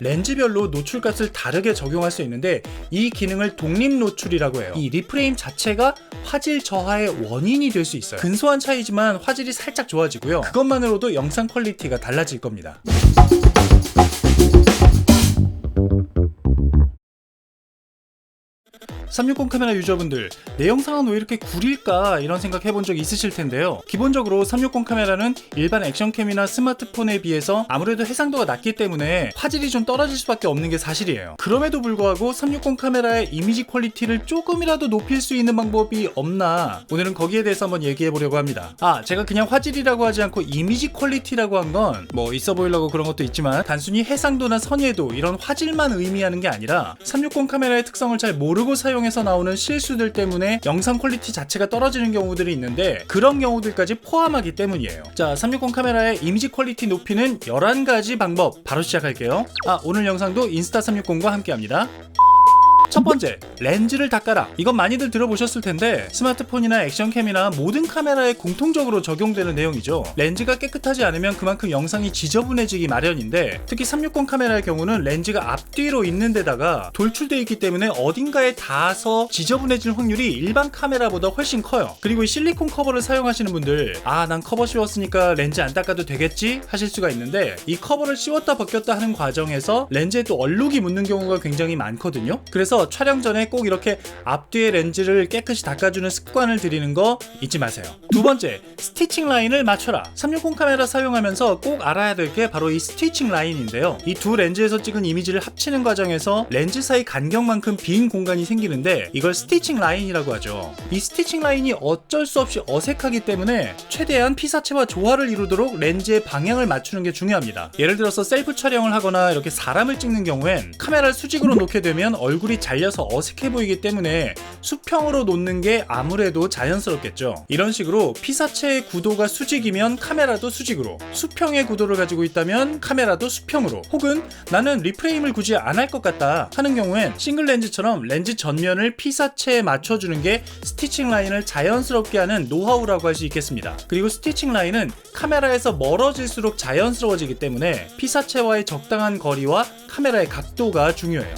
렌즈별로 노출값을 다르게 적용할 수 있는데 이 기능을 독립 노출이라고 해요. 이 리프레임 자체가 화질 저하의 원인이 될 수 있어요. 근소한 차이지만 화질이 살짝 좋아지고요. 그것만으로도 영상 퀄리티가 달라질 겁니다. (360) 카메라 유저분들 내 영상은 왜 이렇게 구릴까 이런 생각 해본 적 있으실 텐데요. 기본적으로 (360) 카메라는 일반 액션캠이나 스마트폰에 비해서 아무래도 해상도가 낮기 때문에 화질이 좀 떨어질 수밖에 없는 게 사실이에요. 그럼에도 불구하고 (360) 카메라의 이미지 퀄리티를 조금이라도 높일 수 있는 방법이 없나 오늘은 거기에 대해서 한번 얘기해 보려고 합니다. 아 제가 그냥 화질이라고 하지 않고 이미지 퀄리티라고 한 건 뭐 있어 보이려고 그런 것도 있지만 단순히 해상도나 선예도 이런 화질만 의미하는 게 아니라 (360) 카메라의 특성을 잘 모르고 사용 해서 나오는 실수들 때문에 영상 퀄리티 자체가 떨어지는 경우들이 있는데 그런 경우들까지 포함하기 때문이에요. 자, 360 카메라의 이미지 퀄리티 높이는 11가지 방법 바로 시작할게요. 아, 오늘 영상도 인스타 360과 함께 합니다. 첫 번째, 렌즈를 닦아라. 이건 많이들 들어보셨을 텐데 스마트폰이나 액션캠이나 모든 카메라에 공통적으로 적용되는 내용이죠. 렌즈가 깨끗하지 않으면 그만큼 영상이 지저분해지기 마련인데 특히 360 카메라의 경우는 렌즈가 앞뒤로 있는 데다가 돌출되어 있기 때문에 어딘가에 닿아서 지저분해질 확률이 일반 카메라보다 훨씬 커요. 그리고 이 실리콘 커버를 사용하시는 분들 아, 난 커버 씌웠으니까 렌즈 안 닦아도 되겠지 하실 수가 있는데 이 커버를 씌웠다 벗겼다 하는 과정에서 렌즈에 또 얼룩이 묻는 경우가 굉장히 많거든요. 그래서 촬영 전에 꼭 이렇게 앞뒤의 렌즈를 깨끗이 닦아주는 습관을 들이는 거 잊지 마세요. 두 번째, 스티칭 라인을 맞춰라. 360 카메라 사용하면서 꼭 알아야 될 게 바로 이 스티칭 라인인데요. 이 두 렌즈에서 찍은 이미지를 합치는 과정에서 렌즈 사이 간격만큼 빈 공간이 생기는데 이걸 스티칭 라인이라고 하죠. 이 스티칭 라인이 어쩔 수 없이 어색하기 때문에 최대한 피사체와 조화를 이루도록 렌즈의 방향을 맞추는 게 중요합니다. 예를 들어서 셀프 촬영을 하거나 이렇게 사람을 찍는 경우엔 카메라를 수직으로 놓게 되면 얼굴이 잘려서 어색해 보이기 때문에 수평으로 놓는 게 아무래도 자연스럽겠죠. 이런 식으로 피사체의 구도가 수직이면 카메라도 수직으로, 수평의 구도를 가지고 있다면 카메라도 수평으로, 혹은 나는 리프레임을 굳이 안 할 것 같다 하는 경우엔 싱글 렌즈처럼 렌즈 전면을 피사체에 맞춰주는 게 스티칭 라인을 자연스럽게 하는 노하우라고 할 수 있겠습니다. 그리고 스티칭 라인은 카메라에서 멀어질수록 자연스러워지기 때문에 피사체와의 적당한 거리와 카메라의 각도가 중요해요.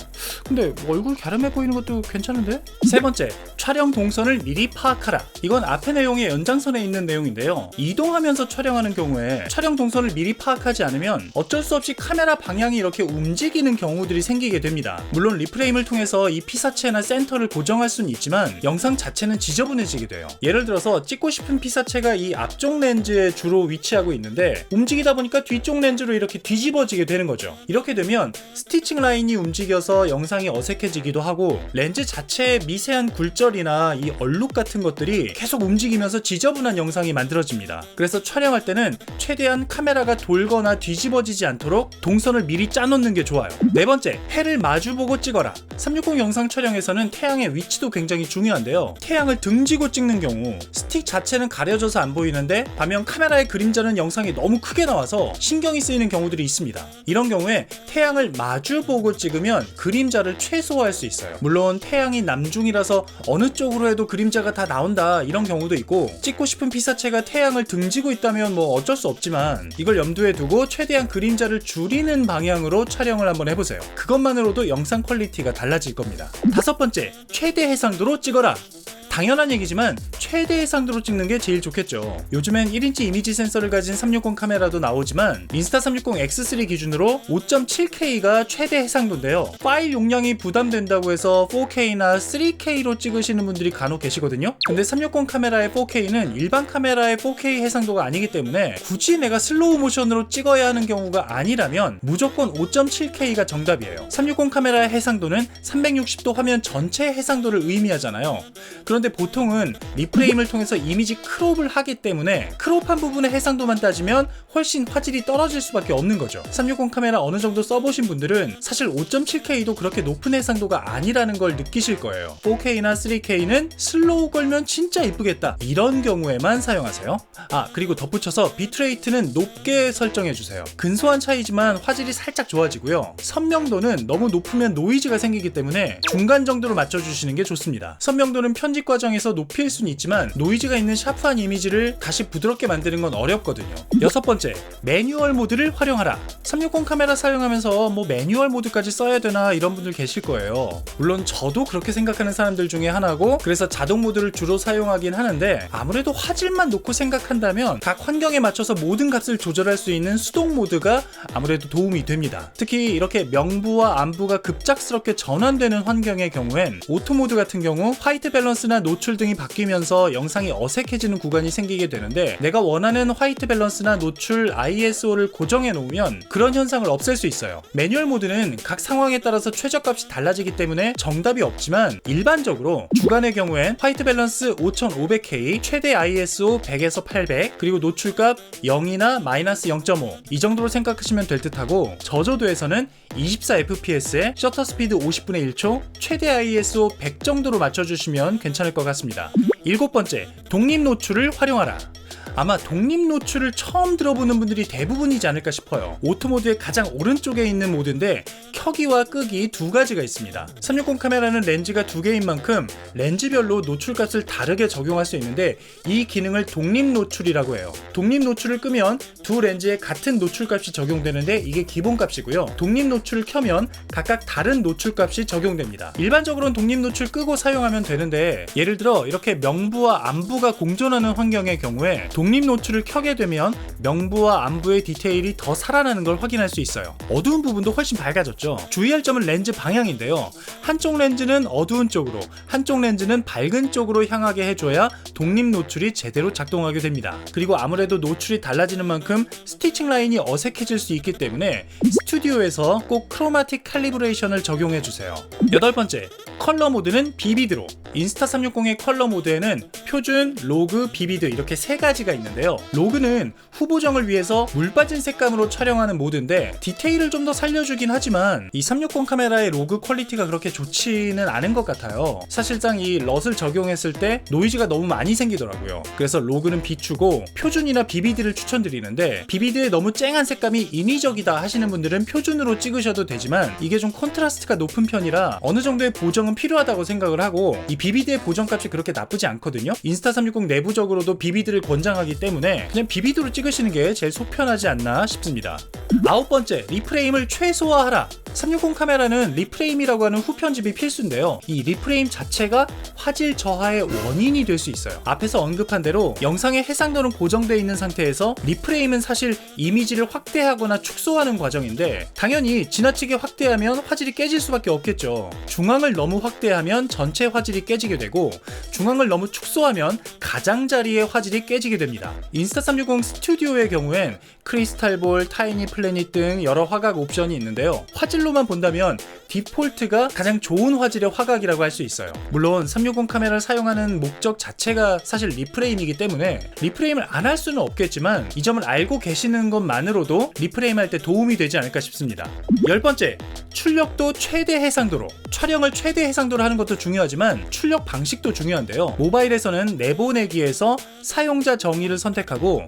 근데 얼굴 갸름해 보이는 것도 괜찮은데? 세 번째, 촬영 동선을 미리 파악하라. 이건 앞의 내용의 연장선에 있는 내용인데요. 이동하면서 촬영하는 경우에 촬영 동선을 미리 파악하지 않으면 어쩔 수 없이 카메라 방향이 이렇게 움직이는 경우들이 생기게 됩니다. 물론 리프레임을 통해서 이 피사체나 센터를 고정할 수는 있지만 영상 자체는 지저분해지게 돼요. 예를 들어서 찍고 싶은 피사체가 이 앞쪽 렌즈에 주로 위치하고 있는데 움직이다 보니까 뒤쪽 렌즈로 이렇게 뒤집어지게 되는 거죠. 이렇게 되면 스티칭 라인이 움직여서 영상이 어색해지기도 하고 렌즈 자체의 미세한 굴절이나 이 얼룩 같은 것들이 계속 움직이면서 지저분한 영상이 만들어집니다. 그래서 촬영할 때는 최대한 카메라가 돌거나 뒤집어지지 않도록 동선을 미리 짜놓는 게 좋아요. 네 번째, 해를 마주보고 찍어라. 360 영상 촬영에서는 태양의 위치도 굉장히 중요한데요. 태양을 등지고 찍는 경우 스틱 자체는 가려져서 안 보이는데 반면 카메라의 그림자는 영상이 너무 크게 나와서 신경이 쓰이는 경우들이 있습니다. 이런 경우에 태양을 마주 보고 찍으면 그림자를 최소화할 수 있어요. 물론 태양이 남중이라서 어느 쪽으로 해도 그림자가 다 나온다 이런 경우도 있고 찍고 싶은 피사체가 태양을 등지고 있다면 뭐 어쩔 수 없지만 이걸 염두에 두고 최대한 그림자를 줄이는 방향으로 촬영을 한번 해보세요. 그것만으로도 영상 퀄리티가 달라질 겁니다. 다섯 번째, 최대 해상도로 찍어라. 당연한 얘기지만 최대 해상도로 찍는 게 제일 좋겠죠. 요즘엔 1인치 이미지 센서를 가진 360 카메라도 나오지만 인스타 360 X3 기준으로 5.7K가 최대 해상도인데요. 파일 용량이 부담된다고 해서 4K나 3K로 찍으시는 분들이 간혹 계시거든요. 근데 360 카메라의 4K는 일반 카메라의 4K 해상도가 아니기 때문에 굳이 내가 슬로우 모션으로 찍어야 하는 경우가 아니라면 무조건 5.7K가 정답이에요. 360 카메라의 해상도는 360도 화면 전체 해상도를 의미하잖아요. 그런데 보통은 리프레임을 통해서 이미지 크롭을 하기 때문에 크롭한 부분의 해상도만 따지면 훨씬 화질이 떨어질 수밖에 없는 거죠. 360 카메라 어느 정도 써보신 분들은 사실 5.7K도 그렇게 높은 해상도가 아니라는 걸 느끼실 거예요. 4K나 3K는 슬로우 걸면 진짜 이쁘겠다. 이런 경우에만 사용하세요. 아, 그리고 덧붙여서 비트레이트는 높게 설정해주세요. 근소한 차이지만 화질이 살짝 좋아지고요. 선명도는 너무 높으면 노이즈가 생기기 때문에 중간 정도로 맞춰주시는 게 좋습니다. 선명도는 편집 과정에서 높일 수는 있지만 노이즈가 있는 샤프한 이미지를 다시 부드럽게 만드는 건 어렵거든요. 여섯 번째, 매뉴얼 모드를 활용하라. 360 카메라 사용하면서 뭐 매뉴얼 모드까지 써야 되나 이런 분들 계실 거예요. 물론 저도 그렇게 생각하는 사람들 중에 하나고 그래서 자동 모드를 주로 사용하긴 하는데 아무래도 화질만 놓고 생각한다면 각 환경에 맞춰서 모든 값을 조절할 수 있는 수동 모드가 아무래도 도움이 됩니다. 특히 이렇게 명부와 안부가 급작스럽게 전환되는 환경의 경우엔 오토 모드 같은 경우 화이트 노출 등이 바뀌면서 영상이 어색해지는 구간이 생기게 되는데 내가 원하는 화이트 밸런스나 노출 ISO를 고정해 놓으면 그런 현상을 없앨 수 있어요. 매뉴얼 모드는 각 상황에 따라서 최저값이 달라지기 때문에 정답이 없지만 일반적으로 주간의 경우엔 화이트 밸런스 5500K, 최대 ISO 100에서 800, 그리고 노출값 0이나 마이너스 0.5 이 정도로 생각하시면 될 듯하고 저조도에서는 24fps에 셔터 스피드 50분의 1초, 최대 ISO 100 정도로 맞춰주시면 괜찮을 것 같습니다. 일곱 번째, 독립 노출을 활용하라. 아마 독립 노출을 처음 들어보는 분들이 대부분이지 않을까 싶어요. 오토 모드의 가장 오른쪽에 있는 모드인데 켜기와 끄기 두 가지가 있습니다. 360 카메라는 렌즈가 두 개인 만큼 렌즈별로 노출 값을 다르게 적용할 수 있는데 이 기능을 독립 노출이라고 해요. 독립 노출을 끄면 두 렌즈에 같은 노출 값이 적용되는데 이게 기본 값이고요. 독립 노출을 켜면 각각 다른 노출 값이 적용됩니다. 일반적으로는 독립 노출 끄고 사용하면 되는데 예를 들어 이렇게 명부와 안부가 공존하는 환경의 경우에 독립 노출을 켜게 되면 명부와 안부의 디테일이 더 살아나는 걸 확인할 수 있어요. 어두운 부분도 훨씬 밝아졌죠. 주의할 점은 렌즈 방향인데요. 한쪽 렌즈는 어두운 쪽으로, 한쪽 렌즈는 밝은 쪽으로 향하게 해줘야 독립 노출이 제대로 작동하게 됩니다. 그리고 아무래도 노출이 달라지는 만큼 스티칭 라인이 어색해질 수 있기 때문에 스튜디오에서 꼭 크로마틱 칼리브레이션을 적용해 주세요. 여덟 번째, 컬러 모드는 비비드로. 인스타 360의 컬러 모드에는 표준, 로그, 비비드 이렇게 세 가지가 있는데요. 로그는 후보정을 위해서 물 빠진 색감으로 촬영하는 모드인데 디테일을 좀 더 살려주긴 하지만 이 360 카메라의 로그 퀄리티가 그렇게 좋지는 않은 것 같아요. 사실상 이 럿을 적용했을 때 노이즈가 너무 많이 생기더라고요. 그래서 로그는 비추고 표준이나 비비드를 추천드리는데 비비드에 너무 쨍한 색감이 인위적이다 하시는 분들은 표준으로 찍으셔도 되지만 이게 좀 콘트라스트가 높은 편이라 어느 정도의 보정은 필요하다고 생각을 하고 이 비비드의 보정값이 그렇게 나쁘지 않거든요. 인스타 360 내부적으로도 비비드를 권장하기 때문에 그냥 비비드로 찍으시는 게 제일 속편하지 않나 싶습니다. 아홉 번째, 리프레임을 최소화하라. 360 카메라는 리프레임이라고 하는 후편집이 필수인데요. 이 리프레임 자체가 화질 저하의 원인이 될 수 있어요. 앞에서 언급한 대로 영상의 해상도는 고정되어 있는 상태에서 리프레임은 사실 이미지를 확대하거나 축소하는 과정인데 당연히 지나치게 확대하면 화질이 깨질 수밖에 없겠죠. 중앙을 너무 확대하면 전체 화질이 깨지게 되고 중앙을 너무 축소하면 가장자리의 화질이 깨지게 됩니다. 인스타 360 스튜디오의 경우엔 크리스탈볼, 타이니 플래닛 등 여러 화각 옵션이 있는데요. 화질 로만 본다면 디폴트가 가장 좋은 화질의 화각이라고 할 수 있어요. 물론 360 카메라를 사용하는 목적 자체가 사실 리프레임이기 때문에 리프레임을 안 할 수는 없겠지만 이 점을 알고 계시는 것만으로도 리프레임 할 때 도움이 되지 않을까 싶습니다. 열 번째, 출력도 최대 해상도로. 촬영을 최대 해상도로 하는 것도 중요하지만 출력 방식도 중요한데요. 모바일에서는 내보내기에서 사용자 정의를 선택하고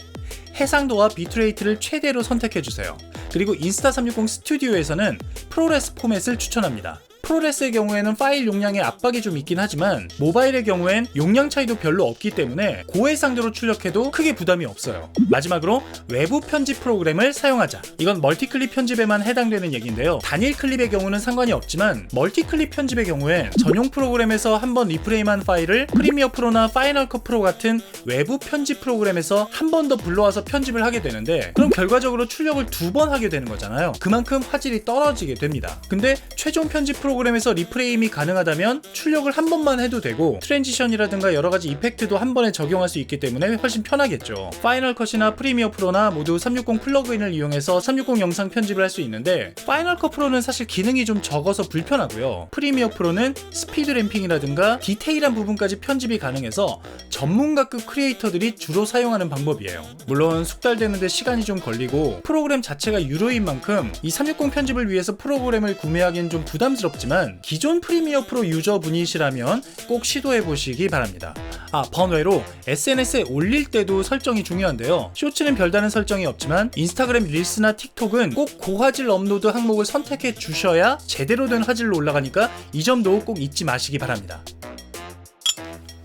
해상도와 비트레이트를 최대로 선택해 주세요. 그리고 인스타 360 스튜디오에서는 프로레스 포맷을 추천합니다. 프로레스의 경우에는 파일 용량의 압박이 좀 있긴 하지만 모바일의 경우엔 용량 차이도 별로 없기 때문에 고해상도로 출력해도 크게 부담이 없어요. 마지막으로 외부 편집 프로그램을 사용하자. 이건 멀티클립 편집에만 해당되는 얘기인데요. 단일 클립의 경우는 상관이 없지만 멀티클립 편집의 경우엔 전용 프로그램에서 한 번 리프레임한 파일을 프리미어 프로나 파이널 컷 프로 같은 외부 편집 프로그램에서 한 번 더 불러와서 편집을 하게 되는데 그럼 결과적으로 출력을 두 번 하게 되는 거잖아요. 그만큼 화질이 떨어지게 됩니다. 근데 최종 편집 프로 프로그램에서 리프레임이 가능하다면 출력을 한 번만 해도 되고 트랜지션이라든가 여러 가지 이펙트도 한 번에 적용할 수 있기 때문에 훨씬 편하겠죠. 파이널 컷이나 프리미어 프로나 모두 360 플러그인을 이용해서 360 영상 편집을 할 수 있는데 파이널 컷 프로는 사실 기능이 좀 적어서 불편하고요. 프리미어 프로는 스피드 램핑이라든가 디테일한 부분까지 편집이 가능해서 전문가급 크리에이터들이 주로 사용하는 방법이에요. 물론 숙달되는데 시간이 좀 걸리고 프로그램 자체가 유료인 만큼 이 360 편집을 위해서 프로그램을 구매하기엔 좀 부담스럽지 만 있지만 기존 프리미어 프로 유저분이시라면 꼭 시도해 보시기 바랍니다. 아, 번외로 SNS에 올릴 때도 설정이 중요한데요. 쇼츠는 별다른 설정이 없지만 인스타그램 릴스나 틱톡은 꼭 고화질 업로드 항목을 선택해 주셔야 제대로 된 화질로 올라가니까 이 점도 꼭 잊지 마시기 바랍니다.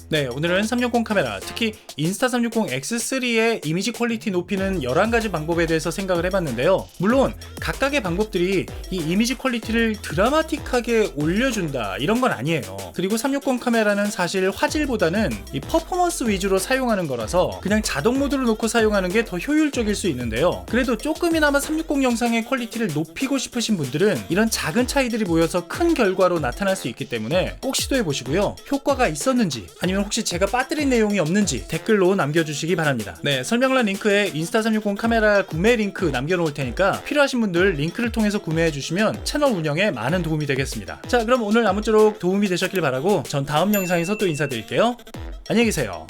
네, 오늘은 360 카메라, 특히 인스타 360 X3의 이미지 퀄리티 높이는 11가지 방법에 대해서 생각을 해봤는데요. 물론 각각의 방법들이 이 이미지 퀄리티를 드라마틱하게 올려준다 이런 건 아니에요. 그리고 360 카메라는 사실 화질보다는 이 퍼포먼스 위주로 사용하는 거라서 그냥 자동 모드로 놓고 사용하는 게 더 효율적일 수 있는데요. 그래도 조금이나마 360 영상의 퀄리티를 높이고 싶으신 분들은 이런 작은 차이들이 모여서 큰 결과로 나타날 수 있기 때문에 꼭 시도해 보시고요. 효과가 있었는지 아니면 혹시 제가 빠뜨린 내용이 없는지 댓글로 남겨주시기 바랍니다. 네, 설명란 링크에 인스타 360 카메라 구매 링크 남겨놓을 테니까 필요하신 분들 링크를 통해서 구매해 주시면 채널 운영에 많은 도움이 되겠습니다. 자, 그럼 오늘 아무쪼록 도움이 되셨길 바라고 전 다음 영상에서 또 인사드릴게요. 안녕히 계세요.